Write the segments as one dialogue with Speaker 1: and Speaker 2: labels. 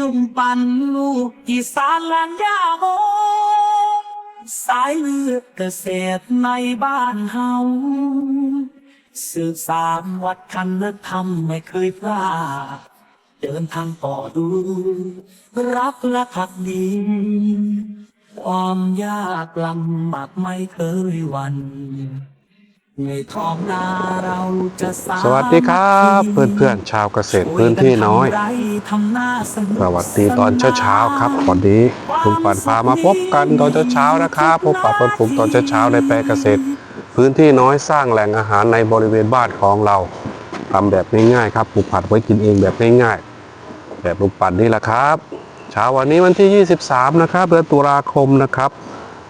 Speaker 1: ลุงปันลูกอีสานแลนยาโมสายเลือดเกษตรในบ้านเฮาสืบสานวัฒนธรรมไม่เคยพลาดเดินทางต่อดู รักและพักดีความยากลำบากไม่เคยวัน สา
Speaker 2: สวัสดีครับเพื่อนๆชาวเกษตรพื้นที่น้อย
Speaker 1: ทำหน้าสนุก
Speaker 2: สวัสดีตอนเช้าๆครับวันนี้ลุงปันพามาพบกันตอนเช้าๆนะครับพบปะเพื่อนฝูงตอนเช้าๆในแปลงเกษตร พื้นที่น้อยสร้างแหล่งอาหารในบริเวณบ้านของเราทำแบบง่ายๆครับปลูกผักไว้กินเองแบบง่ายๆ แบบลุงปันนี่แหละครับเช้าวันนี้วันที่ 23 นะครับเดือนตุลาคมนะครับ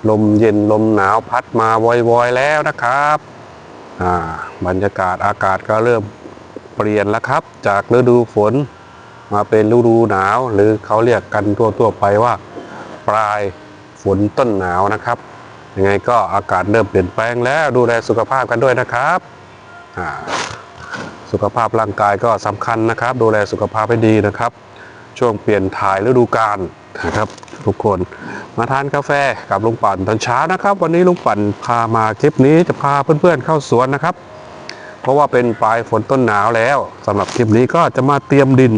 Speaker 2: ลมเย็นลมหนาวพัดมาวอยๆแล้วนะครับอ่า บรรยากาศอากาศก็เริ่มเปลี่ยนแล้วครับ จากฤดูฝนมาเป็นฤดูหนาว หรือเขาเรียกกันทั่วๆไปว่า ปลายฝนต้นหนาวนะครับ ยังไงก็อากาศเริ่มเปลี่ยนแปลงแล้วดูแลสุขภาพกันด้วยนะครับสุขภาพร่างกายก็สำคัญนะครับ ดูแลสุขภาพให้ดีนะครับ ช่วงเปลี่ยนถ่ายฤดูกาลนะครับ ทุกคน มาทานกาแฟกับลุงปั่นตอนเช้านะครับ วันนี้ลุงปั่นพามาคลิปนี้จะพาเพื่อนๆเข้าสวนนะครับ เพราะว่าเป็นปลายฝนต้นหนาวแล้วสำหรับคลิปนี้ก็จะมาเตรียมดิน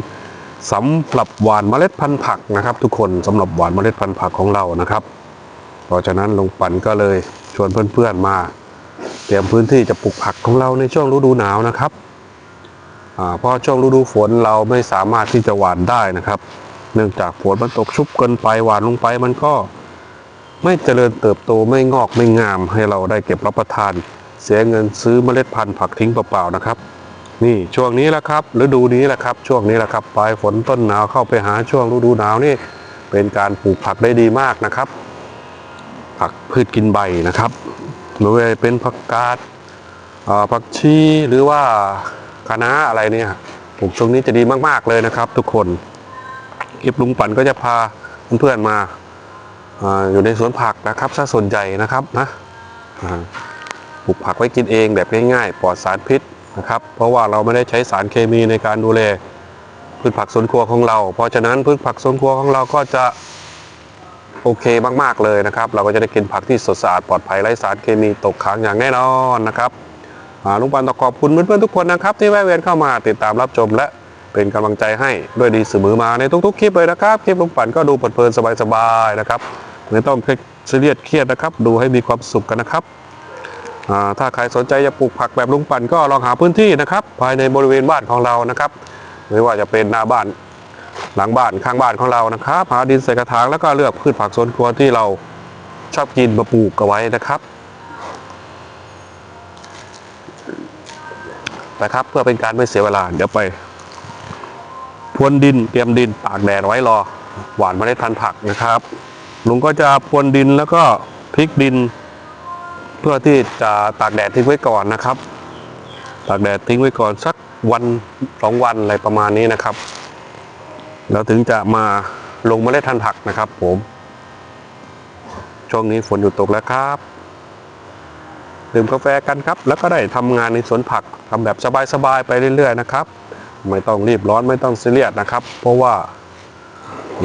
Speaker 2: สำหรับหว่านเมล็ดพันธุ์ผักนะครับ ทุกคนสำหรับหว่านเมล็ดพันธุ์ผักของเรานะครับ เพราะฉะนั้นลุงปั่นก็เลยชวนเพื่อนๆมา เตรียมพื้นที่จะปลูกผักของเราในช่วงฤดูหนาวนะครับเพราะช่วงฤดูฝนเราไม่สามารถที่จะหว่านได้นะครับ เนื่องจากฝนมันตกชุบเกินไปหวานลงไปมันก็ไม่เจริญเติบโตไม่งอกไม่งามให้เราได้เก็บรับประทาน เสียเงินซื้อเมล็ดพันธุ์ผักทิ้งเปล่าๆนะครับ นี่ช่วงนี้แหละครับฤดูนี้แหละครับ ช่วงนี้แหละครับปลายฝนต้นหนาวเข้าไปหาช่วงฤดูหนาวนี่เป็นการปลูกผักได้ดีมากนะครับ ผักพืชกินใบนะครับไม่ว่าเป็นผักกาดผักชีหรือว่าคะน้าอะไรเนี่ยปลูกช่วงนี้จะดีมากๆเลยนะครับ ทุกคน คลิปลุงปั่นก็จะพาเพื่อนๆมาอยู่ในสวนผักนะครับซะส่วนใหญ่นะครับนะปลูกผักไว้กินเองแบบง่ายๆ ปลอดสารพิษนะครับ เพราะว่าเราไม่ได้ใช้สารเคมีในการดูแลพืชผักสวนครัวของเรา เพราะฉะนั้นพืชผักสวนครัวของเราก็จะโอเคมากๆเลยนะครับ เราก็จะได้กินผักที่สดสะอาดปลอดภัยไร้สารเคมีตกค้างอย่างแน่นอนนะครับลุงปันต้องขอบคุณเพื่อนๆทุกคนนะครับ ที่แวะเวียนเข้ามาติดตามรับชมและ เป็นกำลังใจให้ด้วยดีเสมอมาในทุกๆคลิปเลยนะครับ คลิปลุงปั่นก็ดูเพลินสบายๆนะครับไม่ต้องเครียดเครียดนะครับ ดูให้มีความสุขกันนะครับถ้าใครสนใจจะปลูกผักแบบลุงปั่นก็ลองหาพื้นที่นะครับ ภายในบริเวณบ้านของเรานะครับไม่ว่าจะเป็นหน้าบ้านหลังบ้านข้างบ้านของเรานะครับหาดินใส่กระถางแล้วก็เลือกพืชผักสวนครัวที่เราชอบกินมาปลูกเอาไว้นะครับนะครับเพื่อเป็นการไม่เสียเวลาเดี๋ยวไป พรวนดินเตรียมดินตากแดดไว้รอ หวานเมล็ดพันธุ์ผักนะครับ ลุงก็จะพรวนดินแล้วก็พลิกดิน เพื่อที่จะตากแดดทิ้งไว้ก่อนนะครับ ตากแดดทิ้งไว้ก่อนสักวันสองวันอะไรประมาณนี้นะครับ แล้วถึงจะมาลงเมล็ดพันธุ์ผักนะครับ ผม ช่วงนี้ฝนหยุดตกแล้วครับดื่มกาแฟกันครับ แล้วก็ได้ทำงานในสวนผักทำแบบสบายๆไปเรื่อย ๆ นะครับ ไม่ต้องรีบร้อนไม่ต้องซีเรียสนะครับ เพราะว่า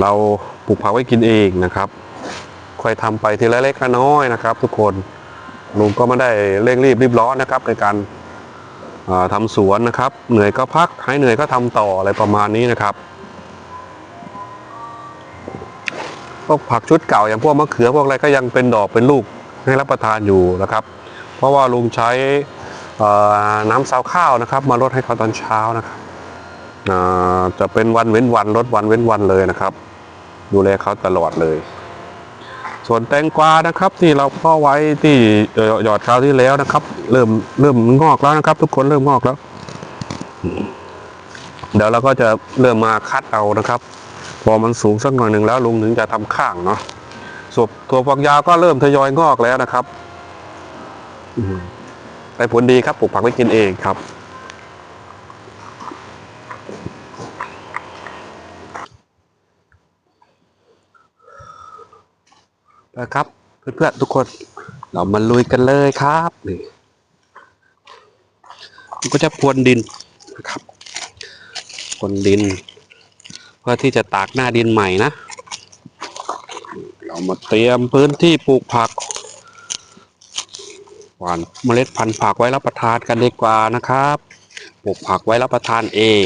Speaker 2: เราปลูกผักไว้กินเองนะครับค่อยทำไปทีละเล็กละน้อยนะครับ ทุกคนลุงก็ไม่ได้เร่งรีบรีบร้อนนะครับ ในการเอ่อทำสวนนะครับ เหนื่อยก็พักให้เหนื่อยก็ทำต่ออะไรประมาณนี้นะครับพวกผักชุดเก่าอย่างพวกมะเขือพวกอะไรก็ยังเป็นดอกเป็นลูกให้รับประทานอยู่นะครับ เพราะว่าลุงใช้น้ำซาวข้าวนะครับ มาลดให้เขาตอนเช้านะครับ จะเป็นวันเว้นวันลดวันเว้นวันเลยนะครับ ดูแลเขาตลอดเลย ส่วนแตงกวานะครับ ที่เราพ่อไว้ที่หยอดคราวที่แล้วนะครับ เริ่มเริ่มงอกแล้วนะครับ ทุกคนเริ่มงอกแล้ว เดี๋ยวเราก็จะเริ่มมาคัดเอานะครับ พอมันสูงสักหน่อยหนึ่งแล้วลุงถึงจะทำข้างเนาะส่วนตัวฝักยาวก็เริ่มทยอยงอกแล้วนะครับได้ผลดีครับปลูกผักไว้กินเองครับ นะครับ เพื่อนๆทุกคน เรามาลุยกันเลยครับนี่มันก็จะพรวนดินนะครับพรวนดินพพื่อที่จะตากหน้าดินใหม่นะเรามาเตรียมพื้นที่ปลูกผักหว่านเมล็ดพันธุ์ผักไว้รับประทานกันดีกว่านะครับ ปลูกผักไว้รับประทานเอง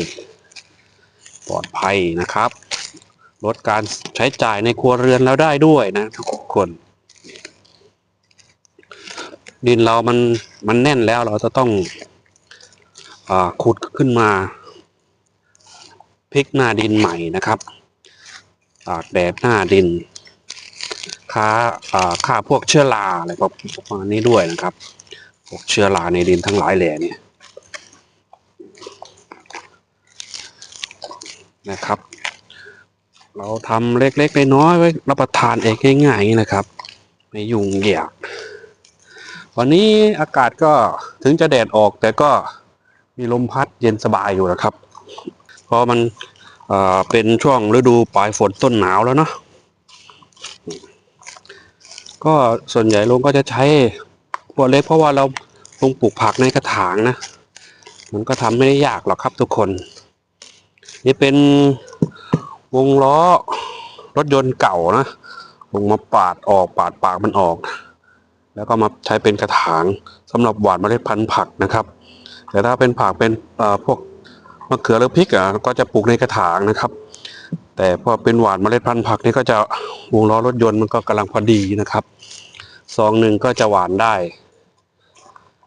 Speaker 2: ปลอดภัยนะครับ ลดการใช้จ่ายในครัวเรือนแล้วได้ด้วยนะทุกคน ดินเรามันมันแน่นแล้วเราจะต้องอขุดขึ้นมาพลิกหน้าดินใหม่นะครับตากแดดหน้าดินฆ่าอ่าฆ่าพวกเชื้อราอะไรประมาณนี้ด้วยนะครับ พวกเชื้อราในดินทั้งหลายแหล่เนี่ยนะครับ เราทำเล็กๆน้อยๆไว้รับประทานเองง่ายๆนี้นะครับ ไม่ยุ่งยากวันนี้อากาศก็ถึงจะแดดออกแต่ก็มีลมพัดเย็นสบายอยู่นะครับ เพราะมันเเป็นช่วงฤดูปลายฝนต้นหนาวแล้วเนาะก็ส่วนใหญ่ลุงก็จะใช้พวเล็กเพราะว่าเราลุงปลูกผักในกระถางนะ มันก็ทำไม่ได้ยากหรอกครับทุกคน นี่เป็น วงล้อ รถยนต์เก่านะลงมาปาดออกปาดปากมันออก แล้วก็มาใช้เป็นกระถางสำหรับหว่านเมล็ดพันธุ์ผักนะครับ แต่ถ้าเป็นผักเป็นพวกมะเขือหรือพริกอะก็จะปลูกในกระถางนะครับ แต่พอเป็นหว่านเมล็ดพันธุ์ผักนี่ก็จะวงล้อรถยนต์มันก็กำลังพอดีนะครับซองหนึ่งก็จะหวานได้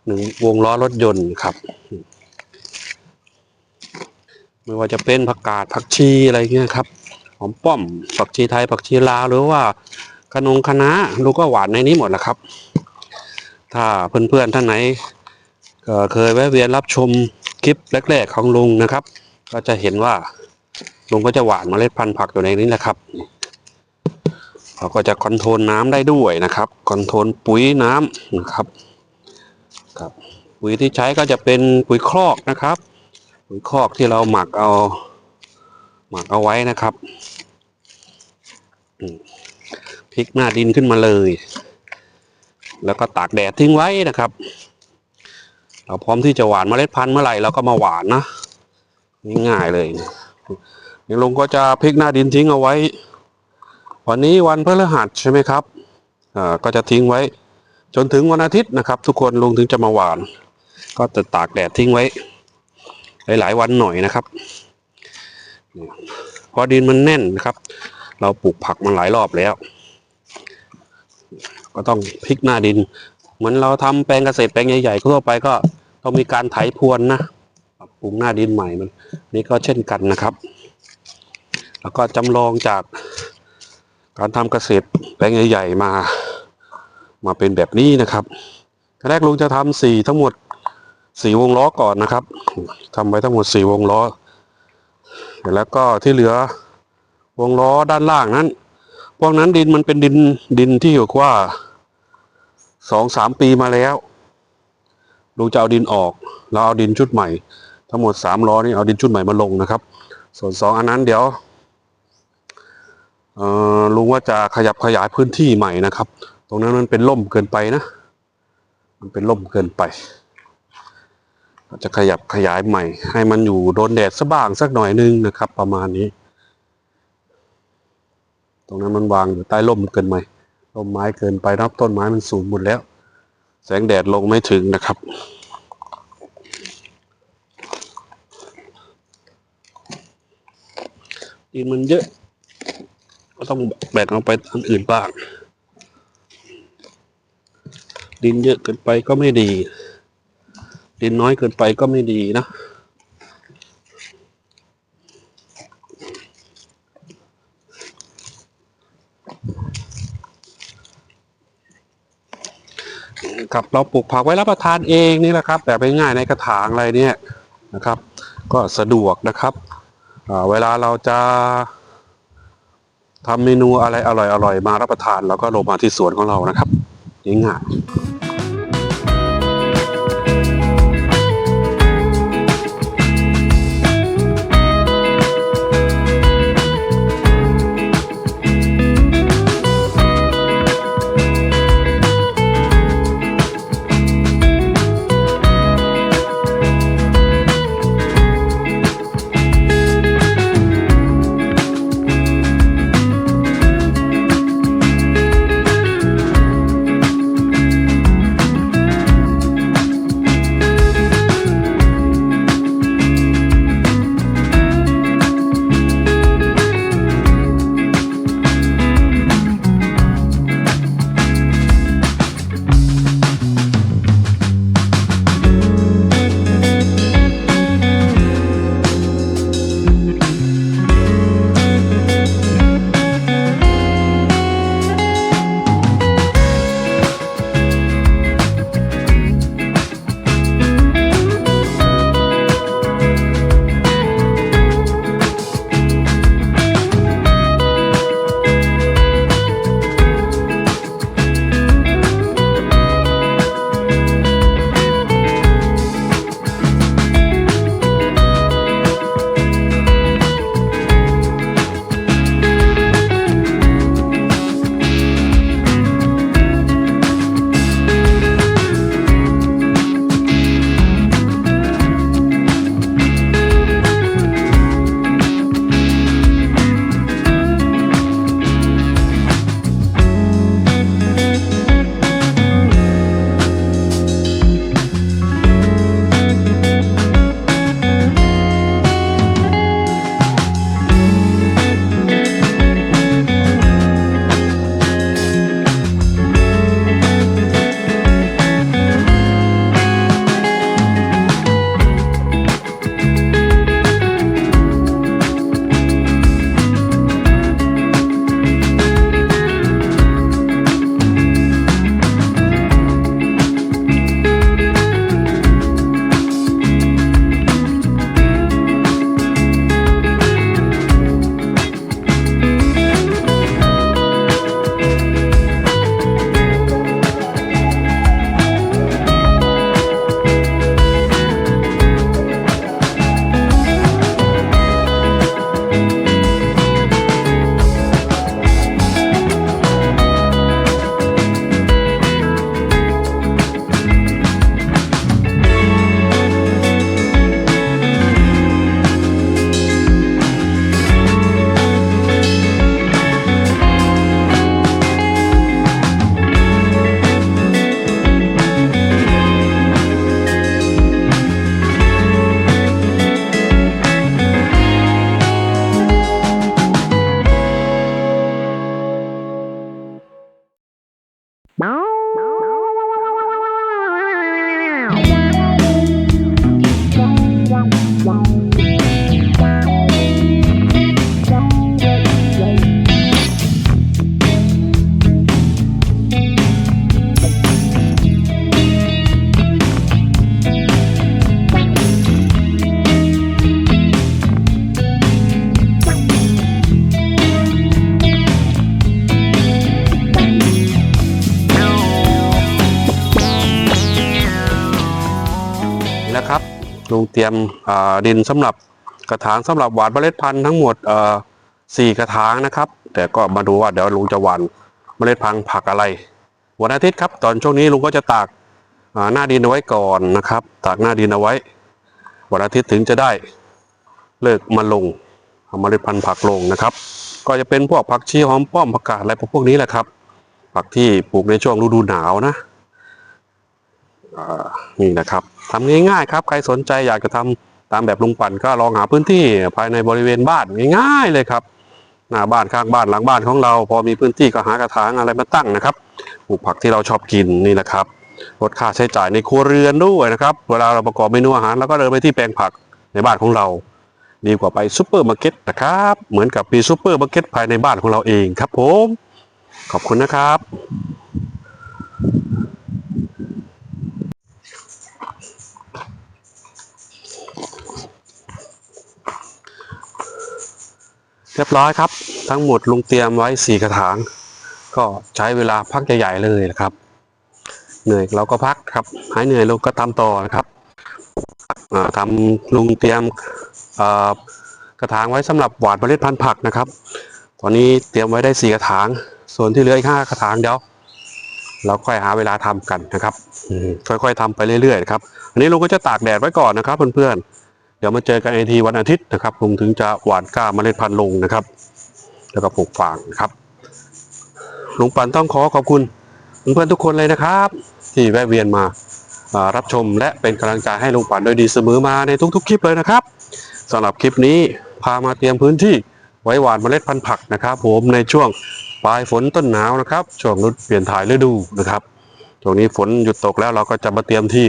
Speaker 2: หนึ่งวงล้อรถยนต์ครับ ไม่ว่าจะเป็นผักกาดผักชีอะไรเงี้ยครับหอมป้อมผักชีไทยผักชีลาวหรือว่าขนงคณะลูกก็หวานในนี้หมดแหละครับ ถ้าเพื่อนๆท่านไหนเคยแวะเวียนรับชมคลิปแรกๆของลุงนะครับ ก็จะเห็นว่าลุงก็จะหวานเมล็ดพันธุ์ผักอยู่ในนี้แหละครับเราก็จะคอนโทรลน้ำได้ด้วยนะครับคอนโทรลปุ๋ยน้ำนะครับครับ ปุ๋ยที่ใช้ก็จะเป็นปุ๋ยครอกนะครับ ปุ๋ยคอกที่เราหมักเอาหมักเอาไว้นะครับพลิกหน้าดินขึ้นมาเลย แล้วก็ตากแดดทิ้งไว้นะครับ เราพร้อมที่จะหวานเมล็ดพันธุ์เมื่อไหร่เราก็มาหวานนะง่ายๆเลยเดี๋ยวลุงก็จะพลิกหน้าดินทิ้งเอาไว้ วันนี้วันพฤหัสใช่ไหมครับอ่าก็จะทิ้งไว้ จนถึงวันอาทิตย์นะครับ ทุกคนลุงถึงจะมาหวาน ก็จะตากแดดทิ้งไว้ หลาย ๆ วันหน่อยนะครับเพราะดินมันแน่นนะครับ เราปลูกผักมาหลายรอบแล้ว ก็ต้องพลิกหน้าดิน เหมือนเราทำแปลงเกษตรแปลงใหญ่ๆทั่วไปก็ต้องมีการไถพรวนนะปรับปรุงหน้าดินใหม่มันนี่ก็เช่นกันนะครับ แล้วก็จำลองจากการทำเกษตรแปลงใหญ่ๆมา มาเป็นแบบนี้นะครับแรกลุงจะทำสี่ทั้งหมด สี่วงล้อก่อนนะครับทำไว้ทั้งหมดสี่วงล้อ แล้วก็ที่เหลือวงล้อด้านล่างนั้น พวกนั้นดินมันเป็นดินดินที่อยู่ว่าสองสามปีมาแล้วลุงจะเอาดินออก แล้วเอาดินชุดใหม่ ทั้งหมดสามล้อนี่เอาดินชุดใหม่มาลงนะครับ ส่วนสองอันนั้นเดี๋ยวลุงว่าจะขยับขยายพื้นที่ใหม่นะครับ ตรงนั้นมันเป็นล่มเกินไปนะ มันเป็นล่มเกินไป จะขยับขยายใหม่ ให้มันอยู่โดนแดดสักบ้างสักหน่อยนึงนะครับ ประมาณนี้ ตรงนั้นมันวางอยู่ใต้ร่มเกินไปต้นไม้เกินไปรับต้นไม้มันสูงหมดแล้ว แสงแดดลงไม่ถึงนะครับดินมันเยอะ ก็ต้องแบ่งเอาไปอันอื่นบ้าง ดินเยอะเกินไปก็ไม่ดี ดินน้อยเกินไปก็ไม่ดีนะ ครับเราปลูกผักไว้รับประทานเองนี่แหละครับ แบบง่ายๆในกระถางอะไรเนี่ยนะครับ ก็สะดวกนะครับเวลาเราจะทำเมนูอะไรอร่อยๆมารับประทานเราก็ลงมาที่สวนของเรานะครับง่ายๆ ลุงเตรียมดินสำหรับกระถางสำหรับหว่านเมล็ดพันธุ์ทั้งหมดสี่กระถางนะครับ แต่ก็มาดูว่าเดี๋ยวลุงจะหว่านเมล็ดพันธุ์ผักอะไร วันอาทิตย์ครับ ตอนช่วงนี้ลุงก็จะตากหน้าดินเอาไว้ก่อนนะครับ ตากหน้าดินเอาไว้ วันอาทิตย์ถึงจะได้เลิกมาลงเอาเมล็ดพันธุ์ผักลงนะครับ ก็จะเป็นพวกผักชีหอมป้อมผักกาดอะไรพวกนี้แหละครับ ผักที่ปลูกในช่วงฤดูหนาวนะ นี่นะครับทำง่ายๆครับ ใครสนใจอยากจะทำตามแบบลุงปั่นก็ลองหาพื้นที่ภายในบริเวณบ้านง่าย ๆ เลยครับหน้าบ้านข้างบ้านหลังบ้านของเรา พอมีพื้นที่ก็หากระถางอะไรมาตั้งนะครับปลูกผักที่เราชอบกินนี่แหละครับลดค่าใช้จ่ายในครัวเรือนด้วยนะครับ เวลาเราประกอบเมนูอาหารเราก็เดินไปที่แปลงผักในบ้านของเรา ดีกว่าไปซูเปอร์มาร์เก็ตนะครับ เหมือนกับมีซูเปอร์มาร์เก็ตภายในบ้านของเราเองครับผม ขอบคุณนะครับ เรียบร้อยครับ ทั้งหมดลุงเตรียมไว้สี่กระถาง ก็ใช้เวลาพักใหญ่ๆเลยนะครับ เหนื่อยเราก็พักครับ หายเหนื่อยเราก็ทำต่อนะครับอ่าทำลุงเตรียมกระถางไว้สำหรับหวานเมล็ดพันธุ์ผักนะครับ ตอนนี้เตรียมไว้ได้สี่กระถาง ส่วนที่เหลืออีกห้ากระถางเดี๋ยวเราค่อยหาเวลาทำกันนะครับค่อยๆทำไปเรื่อยๆครับ อันนี้ลุงก็จะตากแดดไว้ก่อนนะครับเพื่อนๆ ดี๋ยวมาเจอกันไอทีวันอาทิตย์นะครับลุงถึงจะหว่านกล้าเมล็ดพันธุ์ลงนะครับ แล้วก็ปลูกฟางนะครับลุงปันต้องขอขอบคุณเพื่อนทุกคนเลยนะครับ ที่แวะเวียนมาอ่ารับชมและเป็นกำลังใจให้ลุงปันโดยดีเสมอมาในทุกๆคลิปเลยนะครับสำหรับคลิปนี้พามาเตรียมพื้นที่ไว้หว่านเมล็ดพันธุ์ผักนะครับ ผมในช่วงปลายฝนต้นหนาวนะครับช่วงฤดูเปลี่ยนถ่ายฤดูนะครับช่วงนี้ฝนหยุดตกแล้วเราก็จะมาเตรียมที่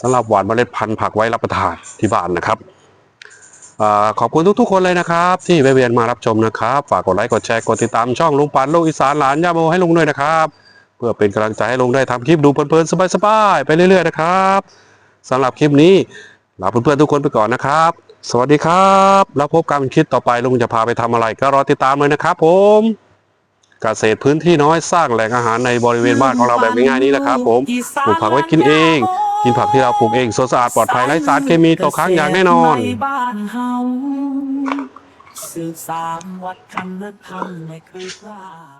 Speaker 2: สำหรับหวานเมล็ดพันธุ์ผักไว้รับประทานที่บ้านนะครับอขอบคุณทุกๆคนเลยนะครับ ที่แวะเวียนมารับชมนะครับ ฝากกดไลค์กดแชร์กดติดตามช่องลุงปันลูกอีสานหลานย่าโมให้ลุงด้วยนะครับ เพื่อเป็นกำลังใจให้ลุงได้ทำคลิปดูเพลินๆสบายๆไปเรื่อยๆนะครับสำหรับคลิปนี้ลาเพื่อนๆทุกคนไปก่อนนะครับ สวัสดีครับ แล้วพบกันคลิปต่อไปลุงจะพาไปทำอะไร ก็รอติดตามเลยนะครับ ผมเกษตรพื้นที่น้อยสร้างแหล่งอาหารในบริเวณบ้านของเราแบบง่ายๆนี้นะครับ ผมปลูกผักไว้กินเอง กินผักที่เราปลูกเองสดสะอาดปลอดภัยไร้สารเคมีตกค้างอย่างแน่นอน
Speaker 1: ในบ้านเฮาสืบสานวัฒนธรรมไม่เคยพลาด